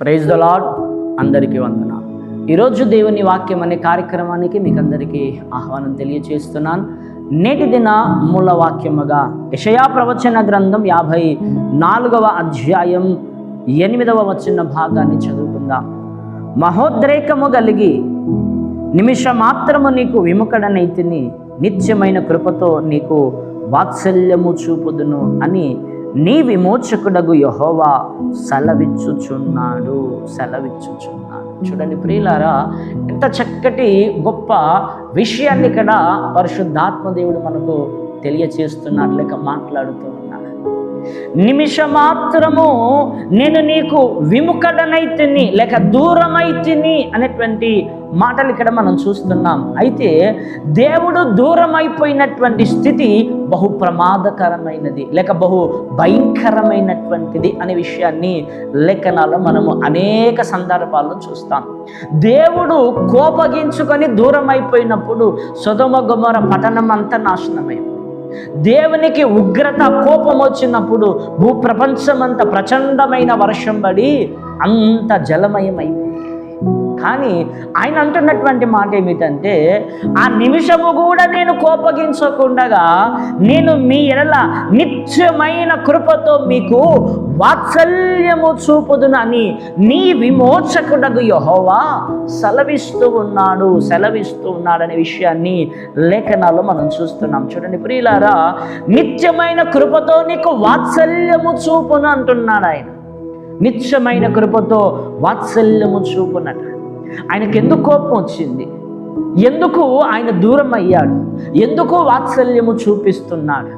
Praise the lord అందరికీ వందన ఈరోజు దేవుని వాక్యం అనే కార్యక్రమానికి మీకు అందరికీ ఆహ్వానం తెలియచేస్తున్నాను. నేటి దిన మూల వాక్యముగా యషయా ప్రవచన గ్రంథం యాభై నాలుగవ అధ్యాయం ఎనిమిదవ వచ్చిన భాగాన్ని చదువుకుందాం. మహోద్రేకము కలిగి నిమిష మాత్రము నీకు విముఖడనైతిని నిత్యమైన కృపతో నీకు వాత్సల్యము చూపుదును అని నీ విమోచకుడగు యహోవా సెలవిచ్చుచున్నాడు సెలవిచ్చుచున్నాడు. చూడండి ప్రియులారా ఎంత చక్కటి గొప్ప విషయాన్ని ఇక్కడ పరిశుద్ధాత్మ దేవుడు మనకు తెలియచేస్తున్నాడు లేక మాట్లాడుతూ ఉన్నాడు నిమిష మాత్రము నేను నీకు విముఖడనైతిని లేక దూరమైతిని అనేటువంటి మాటలు ఇక్కడ మనం చూస్తున్నాం. అయితే దేవుడు దూరమైపోయినటువంటి స్థితి బహు ప్రమాదకరమైనది లేక బహు భయంకరమైనటువంటిది అనే విషయాన్ని లేఖనాల్లో మనము అనేక సందర్భాల్లో చూస్తాం. దేవుడు కోపగించుకొని దూరం అయిపోయినప్పుడు సుధమ గుమర పఠనం అంతా నాశనమైపోయింది దేవునికి ఉగ్రత కోపం వచ్చినప్పుడు భూప్రపంచమంత ప్రచండమైన వర్షం పడి అంత జలమయమైంది. కానీ ఆయన అంటున్నటువంటి మాట ఏమిటంటే ఆ నిమిషము కూడా నేను కోపగించకుండగా నేను మీ ఎడల నిత్యమైన కృపతో మీకు వాత్సల్యము చూపుదునని నీ విమోచకుడగు యహోవా సెలవిస్తూ ఉన్నాడు సెలవిస్తూ ఉన్నాడనే విషయాన్ని లేఖనాల్లో మనం చూస్తున్నాం. చూడండి ప్రియులారా నిత్యమైన కృపతో నీకు వాత్సల్యము చూపును అంటున్నాడు ఆయన. నిత్యమైన కృపతో వాత్సల్యము చూపునట. ఆయనకి ఎందుకు కోపం వచ్చింది? ఎందుకు ఆయన దూరం అయ్యాడు? ఎందుకు వాత్సల్యము చూపిస్తున్నాడు?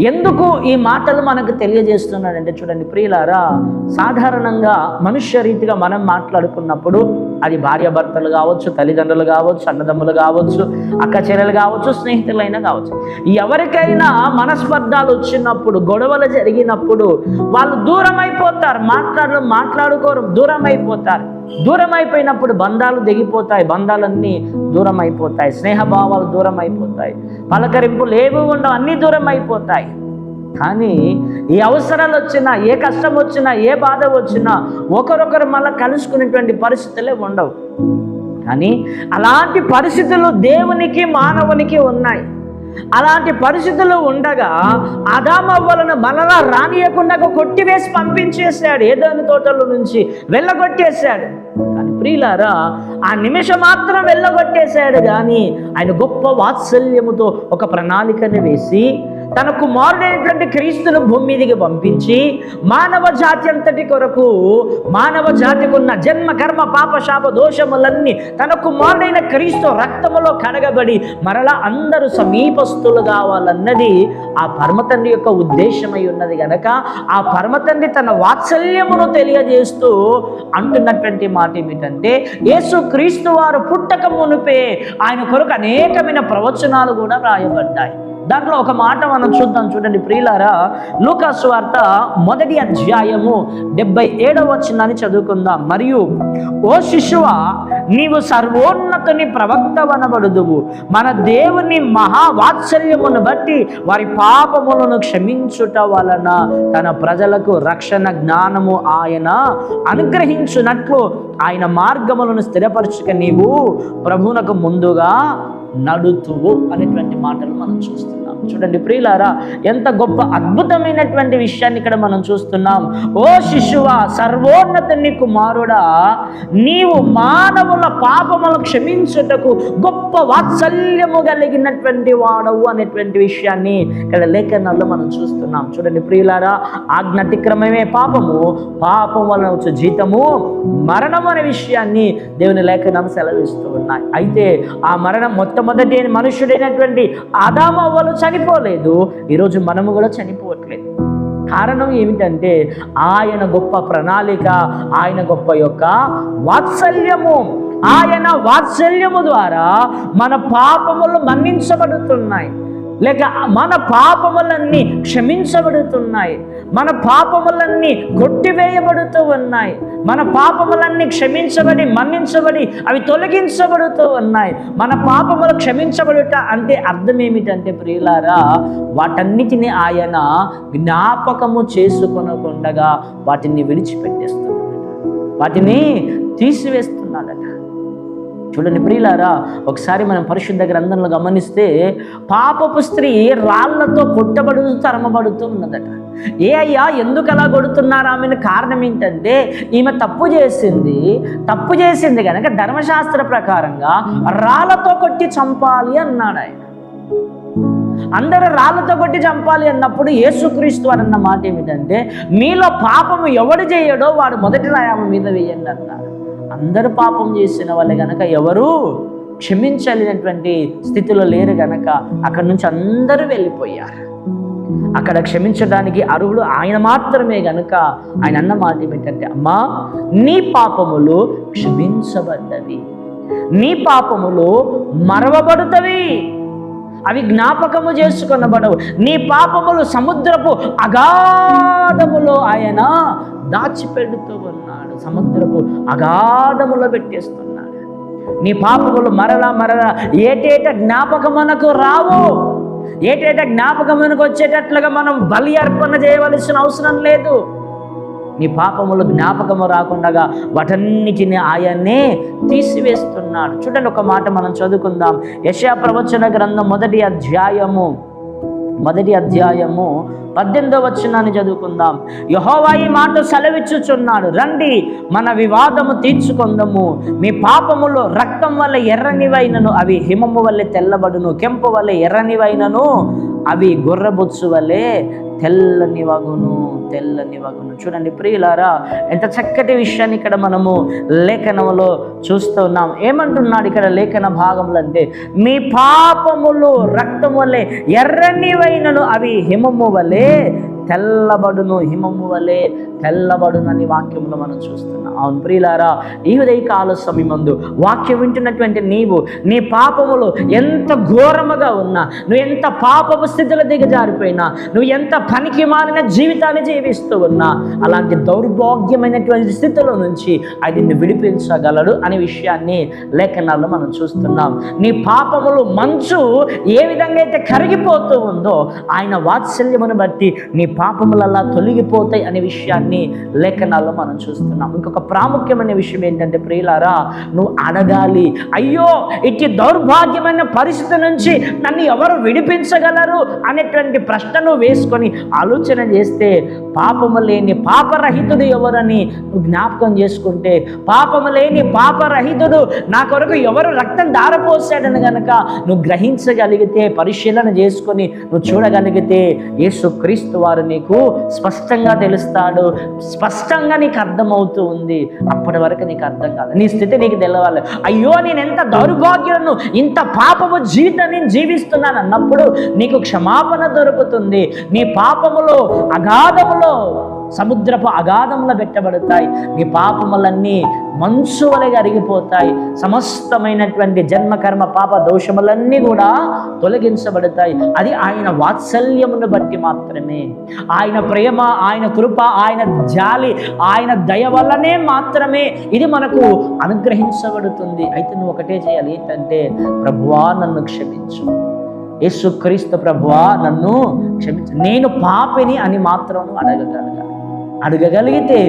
ఎందుకు ఈ మాటలు మనకు తెలియజేస్తున్నాడంటే చూడండి ప్రియులారా సాధారణంగా మనుష్య రీతిగా మనం మాట్లాడుకున్నప్పుడు అది భార్యాభర్తలు కావచ్చు తల్లిదండ్రులు కావచ్చు అన్నదమ్ములు కావచ్చు అక్కచెల్లెలు కావచ్చు స్నేహితులైనా కావచ్చు. ఎవరికైనా మనస్పర్ధాలు వచ్చినప్పుడు గొడవలు జరిగినప్పుడు వాళ్ళు దూరం అయిపోతారు మాట్లాడడం మాట్లాడుకోరు దూరం అయిపోతారు దూరం అయిపోయినప్పుడు బంధాలు దిగిపోతాయి బంధాలన్నీ దూరం అయిపోతాయి స్నేహభావాలు దూరం అయిపోతాయి పలకరింపులు ఏవి ఉండవు అన్నీ దూరం అయిపోతాయి కానీ ఏ అవసరాలు వచ్చినా ఏ కష్టం వచ్చినా ఏ బాధ వచ్చినా ఒకరొకరు మళ్ళీ కలుసుకునేటువంటి పరిస్థితులే ఉండవు. కానీ అలాంటి పరిస్థితులు దేవునికి మానవునికి ఉన్నాయి. అలాంటి పరిస్థితులు ఉండగా అదామవ్వలను మరలా రానియకుండా కొట్టివేసి పంపించేశాడు. ఏదోని తోటల నుంచి వెళ్ళగొట్టేశాడు. కానీ ప్రియులారా ఆ నిమిషం మాత్రం వెళ్ళగొట్టేశాడు. కానీ ఆయన గొప్ప వాత్సల్యముతో ఒక ప్రణాళికను వేసి తన కుమారుడైనటువంటి క్రీస్తును భూమి మీదకి పంపించి మానవ జాతి అంతటి కొరకు మానవ జాతికి ఉన్న జన్మ కర్మ పాప శాప దోషములన్నీ తన కుమారుడైన క్రీస్తు రక్తములో కడగబడి మరలా అందరూ సమీపస్తులు కావాలన్నది ఆ పరమతండ్రి యొక్క ఉద్దేశమై ఉన్నది గనక ఆ పరమతండ్రి తన వాత్సల్యమును తెలియజేస్తూ అంటున్నటువంటి మాట ఏమిటంటే యేసు క్రీస్తు వారు పుట్టక మునిపే ఆయన కొరకు అనేకమైన ప్రవచనాలు కూడా రాయబడ్డాయి. దాంట్లో ఒక మాట మనం చూద్దాం చూడండి ప్రియులారా. లూకాసు వార్త మొదటి అధ్యాయము డెబ్బై ఏడవ వచ్చిందని చదువుకుందాం. మరియు ఓ శిశువ నీవు సర్వోన్నతుని ప్రవక్తవనబడుదువు. మన దేవుని మహావాత్సల్యమును బట్టి వారి పాపములను క్షమించుట వలన తన ప్రజలకు రక్షణ జ్ఞానము ఆయన అనుగ్రహించునట్లు ఆయన మార్గములను స్థిరపరచుక నీవు ప్రభువునకు ముందుగా నడుతువు అనేటువంటి మాటలు మనం చూస్తున్నాం. చూడండి ప్రియులారా ఎంత గొప్ప అద్భుతమైనటువంటి విషయాన్ని ఇక్కడ మనం చూస్తున్నాం. ఓ శిశువ సర్వోన్నతుని కుమారుడా నీవు మానవుల పాపములు క్షమించుటకు గొప్ప వాత్సల్యము కలిగినటువంటి వాడవు అనేటువంటి విషయాన్ని ఇక్కడ లేఖనాల్లో మనం చూస్తున్నాం. చూడండి ప్రియులారా ఆజ్ఞాతిక్రమమే పాపము పాపం వలన వచ్చే జీతము మరణం అనే విషయాన్ని దేవుని లేఖనం సెలవిస్తూ ఉన్నాయి. అయితే ఆ మరణం మొట్టమొదటి మనుషుడైనటువంటి ఆదామవ్వలు చనిపోలేదు. ఈరోజు మనము కూడా చనిపోవట్లేదు. కారణం ఏమిటంటే ఆయన గొప్ప ప్రణాళిక ఆయన గొప్ప యొక్క వాత్సల్యము. ఆయన వాత్సల్యము ద్వారా మన పాపములు మన్నించబడుతున్నాయి. లేక మన పాపములన్నీ క్షమించబడుతున్నాయి. మన పాపములన్నీ కొట్టివేయబడుతూ ఉన్నాయి. మన పాపములన్నీ క్షమించబడి మన్నించబడి అవి తొలగించబడుతూ ఉన్నాయి. మన పాపములు క్షమించబడుట అంటే అర్థం ఏమిటంటే ప్రియులారా వాటన్నిటిని ఆయన జ్ఞాపకము చేసుకొనకుండగా వాటిని విడిచిపెట్టేస్తున్నాడట. వాటిని తీసివేస్తున్నాడట. చూడండి ప్రియులారా ఒకసారి మనం పరిశుద్ధ గ్రంథంలో గమనిస్తే పాపపు స్త్రీ రాళ్ళతో కొట్టబడుతూ తరమబడుతూ ఉన్నదట. ఏ అయ్యా ఎందుకు అలా కొడుతున్నారు? ఆమెను కారణం ఏంటంటే ఈమె తప్పు చేసింది. తప్పు చేసింది కనుక ధర్మశాస్త్ర ప్రకారంగా రాళ్ళతో కొట్టి చంపాలి అన్నాడు ఆయన. అందరూ రాళ్ళతో కొట్టి చంపాలి అన్నప్పుడు యేసుక్రీస్తు అని అన్న మాట ఏమిటంటే మీలో పాపము ఎవడు చేయడో వాడు మొదటి రాయామ మీద వేయండి అన్నారు అందరూ పాపం చేసిన వాళ్ళే గనక ఎవరు క్షమించలేనటువంటి స్థితిలో లేరు గనక అక్కడి నుంచి అందరూ వెళ్ళిపోయారు. అక్కడ క్షమించడానికి అర్హుడు ఆయన మాత్రమే గనుక ఆయన అన్న మాట ఏమిటంటే అమ్మా నీ పాపములు క్షమించబడ్డవి. నీ పాపములు మరవబడుతవి. అవి జ్ఞాపకము చేసుకొనబడవు. నీ పాపములు సముద్రపు అగాధములో ఆయన దాచిపెడుతూ సముద్రపు అగాధములో పెట్టేస్తున్నాడు. నీ పాపములు మరలా మరలా ఏటేట జ్ఞాపకమునకు రావు? ఏటేట జ్ఞాపకమునకు వచ్చేటట్లుగా మనం బలి అర్పణ చేయవలసిన అవసరం లేదు. నీ పాపములు జ్ఞాపకము రాకుండా వాటన్నిటిని ఆయన్నే తీసివేస్తున్నాడు. చూడండి ఒక మాట మనం చదువుకుందాం. యశా ప్రవచన గ్రంథం మొదటి అధ్యాయము. మొదటి అధ్యాయము పద్దెనిమిదో వచ్చినాన్ని చదువుకుందాం. యహోవా ఈ మాట సెలవిచ్చుచున్నాడు. రండి మన వివాదము తీర్చుకుందాము. మీ పాపములో రక్తం వల్ల ఎర్రనివైనను అవి హిమము వల్ల తెల్లబడును కెంపు వల్ల ఎర్రనివైనను అవి గొర్రెబొచ్చు వలే తెల్లని వగును తెల్లని వగును. చూడండి ప్రియులారా ఎంత చక్కటి విషయాన్ని ఇక్కడ మనము లేఖనంలో చూస్తూ ఉన్నాం. ఏమంటున్నాడు ఇక్కడ లేఖన భాగంలో అంటే మీ పాపములు రక్తం వల్లే ఎర్రనివైనను అవి హిమము వలె తెల్లబడును హిమము వలె తెల్లబడునని వాక్యంలో మనం చూస్తున్నాం. అవును ప్రియులారా ఈ ఉదయకాల సమయమందు వాక్యం వింటున్నటువంటి నీవు నీ పాపములు ఎంత ఘోరముగా ఉన్నా నువ్వు ఎంత పాపపు స్థితిలో దిగజారిపోయినా నువ్వు ఎంత పనికి మారిన జీవితాన్ని జీవిస్తూ ఉన్నా అలాంటి దౌర్భాగ్యమైనటువంటి స్థితిలో నుంచి అది నిన్ను విడిపించగలడు అనే విషయాన్ని లేఖనాల్లో మనం చూస్తున్నాం. నీ పాపములు మంచు ఏ విధంగా అయితే కరిగిపోతూ ఉందో ఆయన వాత్సల్యమును బట్టి నీ పాపములలా తొలగిపోతాయి అనే విషయాన్ని లేఖనాల్లో మనం చూస్తున్నాం. ఇంకొక ప్రాముఖ్యమైన విషయం ఏంటంటే ప్రియులారా నువ్వు అడగాలి. అయ్యో ఇట్టి దౌర్భాగ్యమైన పరిస్థితి నుంచి నన్ను ఎవరు విడిపించగలరు అనేటువంటి ప్రశ్నను వేసుకొని ఆలోచన చేస్తే పాపము లేని పాపరహితుడు ఎవరని నువ్వు జ్ఞాపకం చేసుకుంటే పాపము లేని పాపరహితుడు నా కొరకు ఎవరు రక్తం దారపోసాడని గనక నువ్వు గ్రహించగలిగితే పరిశీలన చేసుకొని నువ్వు చూడగలిగితే యేసు క్రీస్తు వారు నీకు స్పష్టంగా తెలుస్తాడు. స్పష్టంగా నీకు అర్థమవుతూ ఉంది. అప్పటి వరకు నీకు అర్థం కాదు. నీ స్థితి నీకు తెలవాలి. అయ్యో నేను ఎంత దౌర్భాగ్యను ఇంత పాపము జీవితం నేను జీవిస్తున్నాను అన్నప్పుడు నీకు క్షమాపణ దొరుకుతుంది. నీ పాపములో అగాధములో సముద్రపు అగాధంలో పెట్టబడతాయి నీ పాపములన్నీ మంచు వలె అరిగిపోతాయి. సమస్తమైనటువంటి జన్మకర్మ పాప దోషములన్నీ కూడా తొలగించబడతాయి. అది ఆయన వాత్సల్యమును బట్టి మాత్రమే. ఆయన ప్రేమ ఆయన కృప ఆయన జాలి ఆయన దయ వల్లనే మాత్రమే ఇది మనకు అనుగ్రహించబడుతుంది. అయితే నువ్వు ఒకటే చేయాలి. ఏంటంటే ప్రభువా నన్ను క్షమించు. యేసుక్రీస్తు ప్రభువా నన్ను క్షమించు. నేను పాపిని అని మాత్రం అడగగలగాలి అడగగలిగితే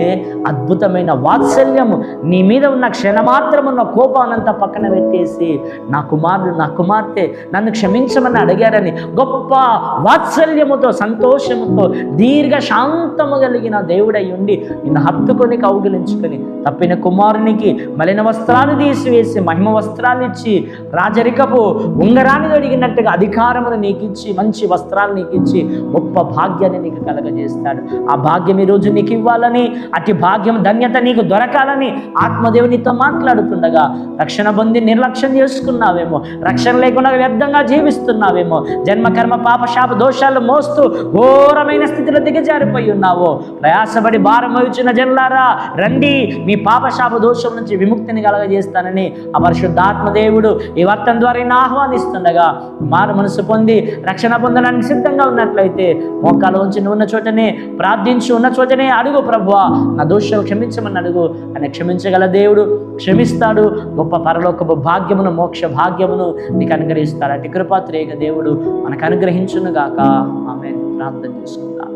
అద్భుతమైన వాత్సల్యము. నీ మీద ఉన్న క్షణమాత్రమున్న కోపానంతా పక్కన పెట్టేసి నా కుమారుడు నా కుమార్తె నన్ను క్షమించమని అడిగారని గొప్ప వాత్సల్యముతో సంతోషముతో దీర్ఘ శాంతము కలిగిన దేవుడై ఉండి నిన్ను హత్తుకొని కౌగిలించుకొని తప్పిన కుమారునికి మలిన వస్త్రాలు తీసివేసి మహిమ వస్త్రాలు ఇచ్చి రాజరికపు ఉంగరాన్ని అడిగినట్టుగా అధికారమును నీకు ఇచ్చి మంచి వస్త్రాలు నీకు ఇచ్చి గొప్ప భాగ్యాన్ని నీకు కలగజేస్తాడు. ఆ భాగ్యం ఈరోజు నీకు ఇవ్వాలని అతి భాగ్యం ధన్యత నీకు దొరకాలని ఆత్మదేవునితో మాట్లాడుతుండగా రక్షణ పొంది నిర్లక్ష్యం చేసుకున్నావేమో. రక్షణ లేకుండా వ్యర్థంగా జీవిస్తున్నావేమో. జన్మ కర్మ పాప శాప దోషాలు మోస్తూ ఘోరమైన స్థితిలో దిగజారిపోయి ఉన్నావో. ప్రయాసపడి భారం వహించిన జన్లారా రండి. మీ పాప శాప దోషం నుంచి విముక్తిని కలగజేస్తానని ఆ పరిశుద్ధాత్మదేవుడు ఈ వర్తం ద్వారా ఆహ్వానిస్తుండగా మారు మనసు పొంది రక్షణ పొందడానికి సిద్ధంగా ఉన్నట్లయితే మోకాలు ఉంచి ఉన్న చోటనే ప్రార్థించి ఉన్న చోటనే అడుగు ప్రభువా. నా దోషాలు క్షమించమని అడుగు. అని క్షమించగల దేవుడు క్షమిస్తాడు. గొప్ప పరలోకపు భాగ్యమును మోక్ష భాగ్యమును నీకు అనుగ్రహిస్తాడు. అటు కృపాత్రేక దేవుడు మనకు అనుగ్రహించును గాక. ఆమె ప్రార్థన చేసుకుందాం.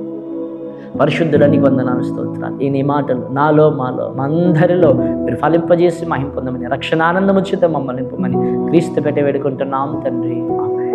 పరిశుద్ధుడానికి వందనాలు స్తోత్రాలు. ఈ నీ మాటలు నాలో మాలో మా అందరిలో మీరు ఫలింపజేసి మహింపొందమని రక్షణ ఆనందం మమ్మల్ని నింపమని క్రీస్తు పెట్టి వేడుకుంటున్నాం తండ్రి. ఆమె